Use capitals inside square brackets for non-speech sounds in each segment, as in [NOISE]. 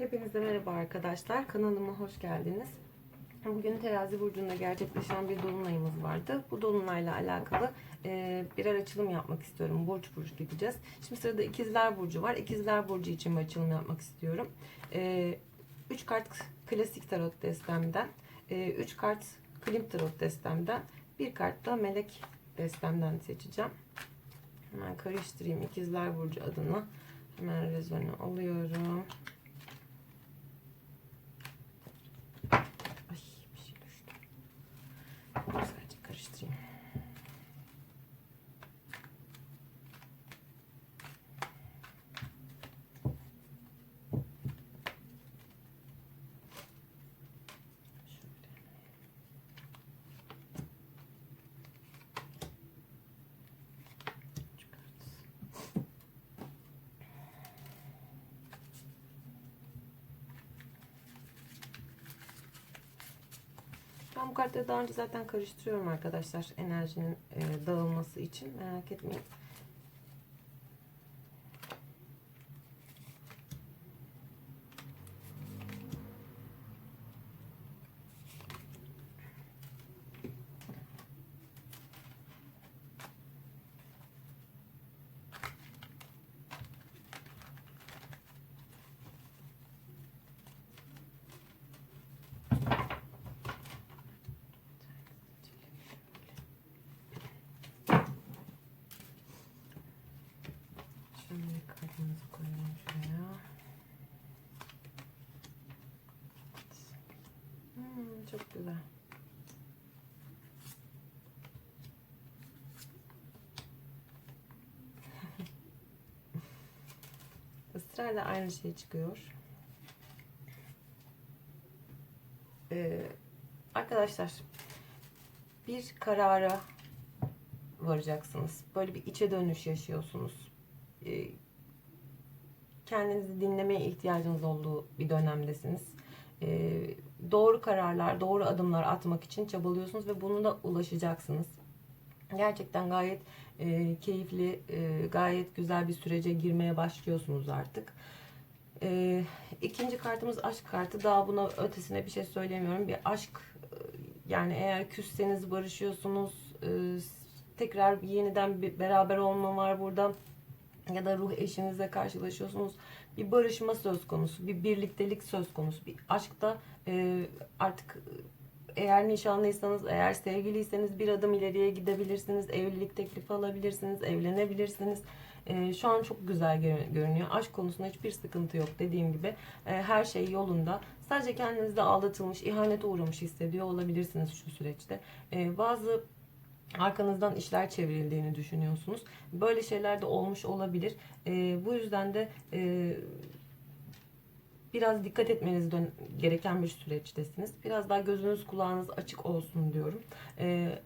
Hepinize merhaba arkadaşlar. Kanalıma hoş geldiniz. Bugün terazi burcunda gerçekleşen bir dolunayımız vardı. Bu dolunayla alakalı e, birer açılım yapmak istiyorum. Burç burç gideceğiz. Şimdi sırada ikizler burcu var. İkizler burcu için bir açılım yapmak istiyorum. 3 kart klasik tarot destemden, 3 kart klimp tarot destemden, bir kart da melek destemden seçeceğim. Hemen karıştırayım ikizler burcu adına. Hemen rezone alıyorum. Ay bir şey düştü. Güzelce karıştırayım. Şöyle. Çıkart. Ben bu kartları daha önce zaten karıştırıyorum arkadaşlar enerjinin e, dağılması için merak etmeyin. Çok güzel. [LAUGHS] Israrla aynı şey çıkıyor. Ee, arkadaşlar bir karara varacaksınız. Böyle bir içe dönüş yaşıyorsunuz. Ee, kendinizi dinlemeye ihtiyacınız olduğu bir dönemdesiniz. Ee, doğru kararlar, doğru adımlar atmak için çabalıyorsunuz ve bunu da ulaşacaksınız. Gerçekten gayet e, keyifli, e, gayet güzel bir sürece girmeye başlıyorsunuz artık. E, ikinci kartımız aşk kartı. Daha buna ötesine bir şey söylemiyorum. Bir aşk e, yani eğer küsseniz barışıyorsunuz. E, tekrar yeniden bir beraber olma var burada. Ya da ruh eşinizle karşılaşıyorsunuz. Bir barışma söz konusu, bir birliktelik söz konusu. Bir aşkta e, artık eğer nişanlıysanız, eğer sevgiliyseniz bir adım ileriye gidebilirsiniz. Evlilik teklifi alabilirsiniz, evlenebilirsiniz. Ee, şu an çok güzel gör- görünüyor. Aşk konusunda hiçbir sıkıntı yok dediğim gibi. Ee, her şey yolunda. Sadece kendinizde aldatılmış, ihanete uğramış hissediyor olabilirsiniz şu süreçte. Ee, bazı arkanızdan işler çevrildiğini düşünüyorsunuz. Böyle şeyler de olmuş olabilir. Ee, bu yüzden de e, biraz dikkat etmeniz gereken bir süreçtesiniz. Biraz daha gözünüz kulağınız açık olsun diyorum. Ee,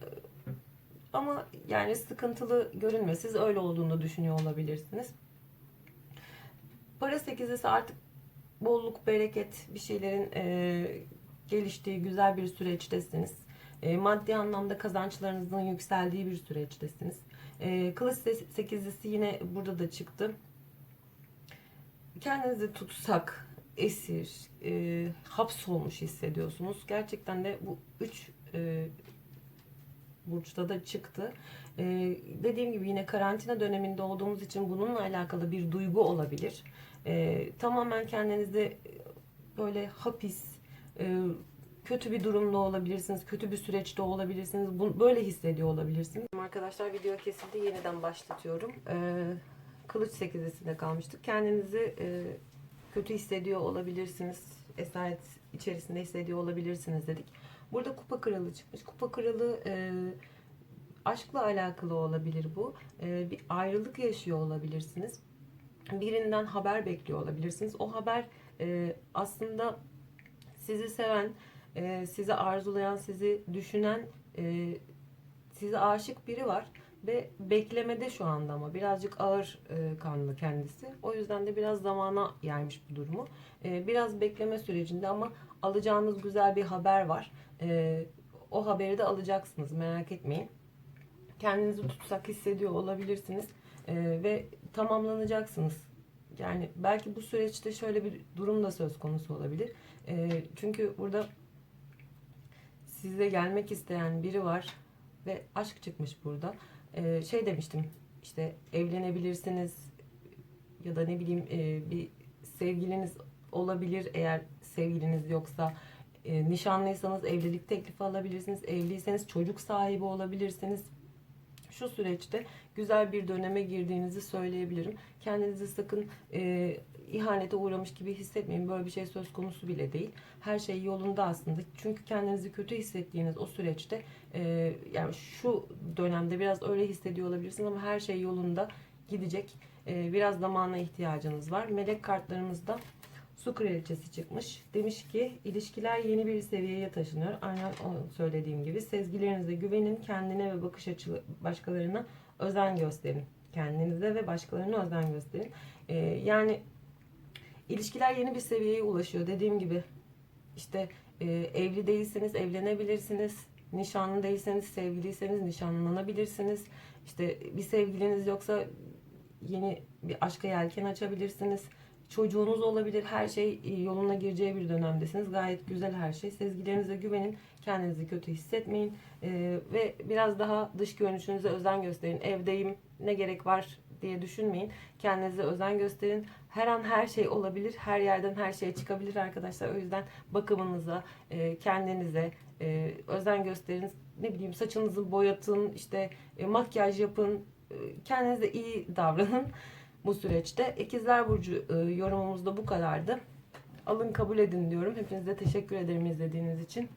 ama yani sıkıntılı görünme. Siz öyle olduğunu düşünüyor olabilirsiniz. Para sekizesi artık bolluk, bereket bir şeylerin e, geliştiği güzel bir süreçtesiniz. E, maddi anlamda kazançlarınızın yükseldiği bir süreçtesiniz. E, kılıç se- sekizlisi yine burada da çıktı. Kendinizi tutsak, esir, e, hapsolmuş hissediyorsunuz. Gerçekten de bu üç e, burçta da çıktı. E, dediğim gibi yine karantina döneminde olduğumuz için bununla alakalı bir duygu olabilir. E, tamamen kendinizi böyle hapis, e, kötü bir durumda olabilirsiniz, kötü bir süreçte olabilirsiniz. Bu, böyle hissediyor olabilirsiniz. Arkadaşlar video kesildi. Yeniden başlatıyorum. E, kılıç sekizesinde kalmıştık. Kendinizi e, kötü hissediyor olabilirsiniz. Esaret içerisinde hissediyor olabilirsiniz dedik. Burada kupa kralı çıkmış. Kupa kralı e, aşkla alakalı olabilir bu. E, bir ayrılık yaşıyor olabilirsiniz. Birinden haber bekliyor olabilirsiniz. O haber e, aslında sizi seven, e, sizi arzulayan, sizi düşünen, e, size aşık biri var ve beklemede şu anda ama birazcık ağır e, kanlı kendisi. O yüzden de biraz zamana yaymış bu durumu. E, biraz bekleme sürecinde ama alacağınız güzel bir haber var. E, o haberi de alacaksınız merak etmeyin. Kendinizi tutsak hissediyor olabilirsiniz E, ve tamamlanacaksınız Yani belki bu süreçte şöyle bir durum da söz konusu olabilir. Ee, çünkü burada size gelmek isteyen biri var ve aşk çıkmış burada. Ee, şey demiştim işte evlenebilirsiniz ya da ne bileyim e, bir sevgiliniz olabilir eğer sevgiliniz yoksa e, nişanlıysanız evlilik teklifi alabilirsiniz. Evliyseniz çocuk sahibi olabilirsiniz. Şu süreçte güzel bir döneme girdiğinizi söyleyebilirim. Kendinizi sakın e, ihanete uğramış gibi hissetmeyin. Böyle bir şey söz konusu bile değil. Her şey yolunda aslında. Çünkü kendinizi kötü hissettiğiniz o süreçte e, yani şu dönemde biraz öyle hissediyor olabilirsiniz ama her şey yolunda gidecek. E, biraz zamana ihtiyacınız var. Melek kartlarımızda Su kraliçesi çıkmış. Demiş ki ilişkiler yeni bir seviyeye taşınıyor. Aynen söylediğim gibi. Sezgilerinize güvenin. Kendine ve bakış açı başkalarına özen gösterin. Kendinize ve başkalarına özen gösterin. Ee, yani ilişkiler yeni bir seviyeye ulaşıyor. Dediğim gibi işte e, evli değilseniz evlenebilirsiniz. Nişanlı değilseniz sevgiliyseniz nişanlanabilirsiniz. İşte bir sevgiliniz yoksa yeni bir aşka yelken açabilirsiniz. Çocuğunuz olabilir. Her şey yoluna gireceği bir dönemdesiniz. Gayet güzel her şey. Sezgilerinize güvenin. Kendinizi kötü hissetmeyin. Ee, ve biraz daha dış görünüşünüze özen gösterin. Evdeyim ne gerek var diye düşünmeyin. Kendinize özen gösterin. Her an her şey olabilir. Her yerden her şey çıkabilir arkadaşlar. O yüzden bakımınıza, e, kendinize e, özen gösterin. Ne bileyim saçınızı boyatın, işte e, makyaj yapın. Kendinize iyi davranın bu süreçte. İkizler Burcu yorumumuz da bu kadardı. Alın kabul edin diyorum. Hepinize teşekkür ederim izlediğiniz için.